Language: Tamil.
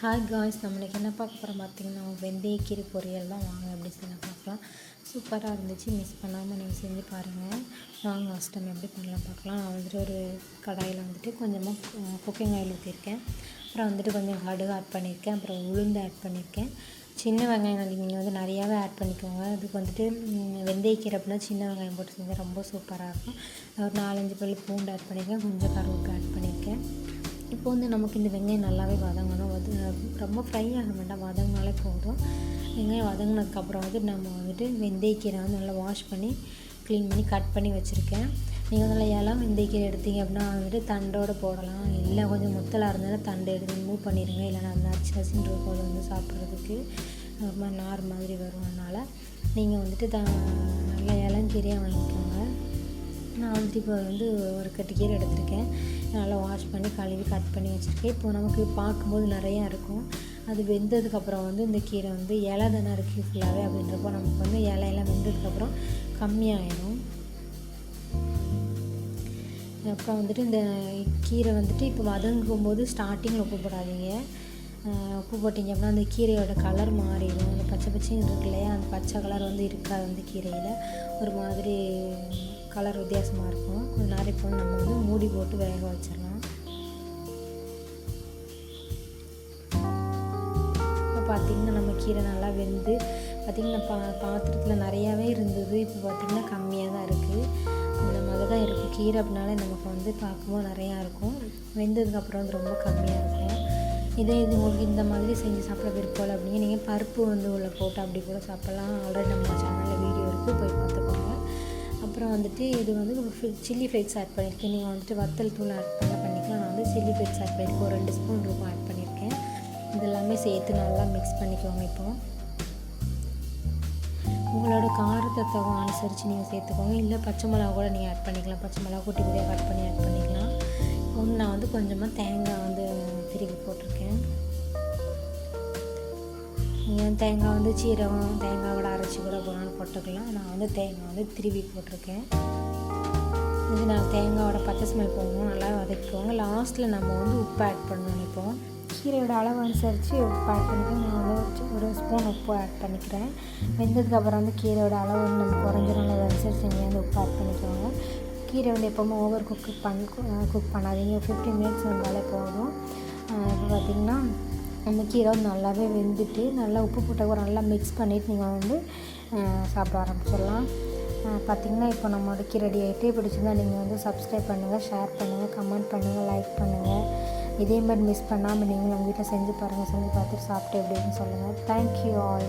ஹாய் காய்ஸ் நம்மளுக்கு என்ன பார்க்க போகிறோம் பார்த்தீங்கன்னா வெந்தயக்கீரை பொரியல் தான் வாங்க எப்படி சொல்லி பார்க்கலாம். சூப்பராக இருந்துச்சு மிஸ் பண்ணாமல் நீங்கள் செஞ்சு பாருங்கள் வாங்க ஃபஸ்ட் டைம் எப்படி பண்ணலாம் பார்க்கலாம். நான் வந்துட்டு ஒரு கடாயில் வந்துட்டு கொஞ்சமாக குக்கிங் ஆயில் ஊற்றிருக்கேன் அப்புறம் வந்துட்டு கொஞ்சம் கடுகு ஆட் பண்ணியிருக்கேன். அப்புறம் உளுந்து ஆட் பண்ணியிருக்கேன். சின்ன வெங்காயம் நீங்கள் வந்து நிறையாவே ஆட் பண்ணிக்கோங்க. அதுக்கு வந்துட்டு வெந்தயக்கீரை அப்படின்னா சின்ன வெங்காயம் போட்டு செஞ்சால் ரொம்ப சூப்பராக இருக்கும். ஒரு நாலஞ்சு பல் பூண்டு ஆட் பண்ணியிருக்கேன். கொஞ்சம் கருவேப்பிலை ஆட் பண்ணியிருக்கேன். இப்போ வந்து நமக்கு இந்த வெங்காயம் நல்லாவே வதங்கணும். வத ரொம்ப ஃப்ரை ஆக வேண்டாம். வதங்கினாலே போதும். வெங்காயம் வதங்கினதுக்கப்புறம் வந்து நம்ம வந்துட்டு வெந்தயக்கீரை வந்து நல்லா வாஷ் பண்ணி க்ளீன் பண்ணி கட் பண்ணி வச்சுருக்கேன். நீங்கள் நல்லா இலம் வெந்தயக்கீரை எடுத்தீங்க அப்படின்னா வந்துட்டு தண்டோடு போடலாம். இல்லை கொஞ்சம் முத்தலாக இருந்தாலும் தண்டை எடுத்து மூவ் பண்ணிடுங்க இல்லைனா அந்த அச்சு அச்சுன்ற போது வந்து சாப்பிட்றதுக்கு ரொம்ப நார் மாதிரி வரும். அதனால் நீங்கள் வந்துட்டு த நல்லா இளங்கீரையாக வாங்கிக்கோங்க. நான் வந்துட்டு இப்போ வந்து ஒரு கட்டு கீரை எடுத்திருக்கேன். நல்லா வாஷ் பண்ணி கழுவி கட் பண்ணி வச்சுருக்கேன். இப்போ நமக்கு பார்க்கும்போது நிறையா இருக்கும். அது வெந்ததுக்கப்புறம் வந்து இந்த கீரை வந்து இலை தானே இருக்குது ஃபுல்லாகவே அப்படின்றப்போ நமக்கு வந்து இலையெல்லாம் வெந்ததுக்கப்புறம் கம்மியாயிடும் அப்புறம் வந்துட்டு இந்த கீரை வந்துட்டு இப்போ வதங்கும் போது ஸ்டார்டிங்கில் உப்பு போடாதீங்க. உப்பு போட்டிங்க அப்படின்னா அந்த கீரையோட கலர் மாறிடும். அந்த பச்சை பச்சையும் இருக்கு இல்லையா? அந்த பச்சை கலர் வந்து இருக்காது அந்த கீரையில். ஒரு மாதிரி கலர் வித்தியாசமாக இருக்கும். கொஞ்சம் நேரம் இப்போ நம்ம வந்து மூடி போட்டு வேக வச்சிடலாம். இப்போ பார்த்திங்கன்னா நம்ம கீரை நல்லா வெந்து பார்த்திங்கன்னா பா பாத்திரத்தில் நிறையாவே இருந்தது. இப்போ பார்த்திங்கன்னா கம்மியாக தான் இருக்குது அந்த மாதிரி தான் இருக்குது கீரை அப்படின்னாலே நமக்கு வந்து பார்க்கும்போது நிறையா இருக்கும். வெந்ததுக்கப்புறம் வந்து ரொம்ப கம்மியாக இருக்கும். இதே இது உங்களுக்கு இந்த மாதிரி செஞ்சு சாப்பிட விருப்பம் அப்படிங்க நீங்கள் பருப்பு வந்து உள்ள போட்டு அப்படி கூட சாப்பிட்லாம். ஆல்ரெடி நம்ம சேனலில் வீடியோ இருக்குது போய் பார்த்து அப்புறம் வந்துட்டு இது வந்து சில்லி ஃப்ளேக்ஸ் ஆட் பண்ணியிருக்கேன். நீங்கள் வந்துட்டு வத்தல் தூள் ஆட் பண்ண பண்ணிக்கலாம். நான் வந்து சில்லி ஃப்ளேக்ஸ் ஆட் பண்ணியிருக்கேன். ஒரு ரெண்டு ஸ்பூன் ரூபாய் ஆட் பண்ணியிருக்கேன். இதெல்லாமே சேர்த்து நல்லா மிக்ஸ் பண்ணிக்கோங்க இப்போது உங்களோட காரத்தை அனுசரித்து நீங்கள் சேர்த்துக்கோங்க. இல்லை பச்சை மிளகா கூட நீங்கள் ஆட் பண்ணிக்கலாம். பச்சை மிளகா கூட்டி கூட கட் பண்ணி ஆட் பண்ணிக்கலாம். இப்போ நான் வந்து கொஞ்சமாக தேங்காய் வந்து திருப்பி போட்டிருக்கேன். நீங்கள் தேங்காய் வந்து சீரகம் தேங்காவோட அரைச்சி கூட போனாலும் போட்டுக்கலாம். நான் வந்து தேங்காய் வந்து திருவி போட்டிருக்கேன். இது நான் தேங்காயோட பச்சை ஸ்மெல் போகணும் நல்லா வதக்கிக்கோங்க லாஸ்ட்டில் நம்ம வந்து உப்பு ஆட் பண்ணணும் இப்போ கீரையோட அளவு அனுசரித்து உப்பு ஆட் பண்ணிக்கோங்க நான் வந்து ஒரு ஸ்பூன் உப்பு ஆட் பண்ணிக்கிறேன். வெந்ததுக்கப்புறம் வந்து கீரையோட அளவு வந்து நம்ம குறைஞ்சிரும் அதை அனுசரித்து நீங்கள் வந்து உப்பு ஆட் பண்ணிக்கோங்க கீரை வந்து எப்போவுமே ஓவர் குக்கு பண் குக் பண்ணாதீங்க. ஃபிஃப்டின் மினிட்ஸ் வந்தாலே போதும். இப்போ பார்த்திங்கன்னா அந்த கீரை வந்து நல்லாவே வெந்துட்டு நல்லா உப்பு போட்ட கூட நல்லா மிக்ஸ் பண்ணிவிட்டு நீங்கள் வந்து சாப்பிட ஆரம்பிச்சிடலாம். பார்த்திங்கன்னா இப்போ நம்மளோட கீரை ரெடி ஆகிட்டே பிடிச்சிருந்தா நீங்கள் வந்து சப்ஸ்கிரைப் பண்ணுங்கள் ஷேர் பண்ணுங்கள் கமெண்ட் பண்ணுங்கள் லைக் பண்ணுங்கள் இதே மாதிரி மிஸ் பண்ணாமல் நீங்களும் உங்கள் வீட்டில் செஞ்சு பாருங்கள் செஞ்சு பார்த்துட்டு சாப்பிட்டு எப்படின்னு சொல்லுங்கள் தேங்க்யூ ஆல்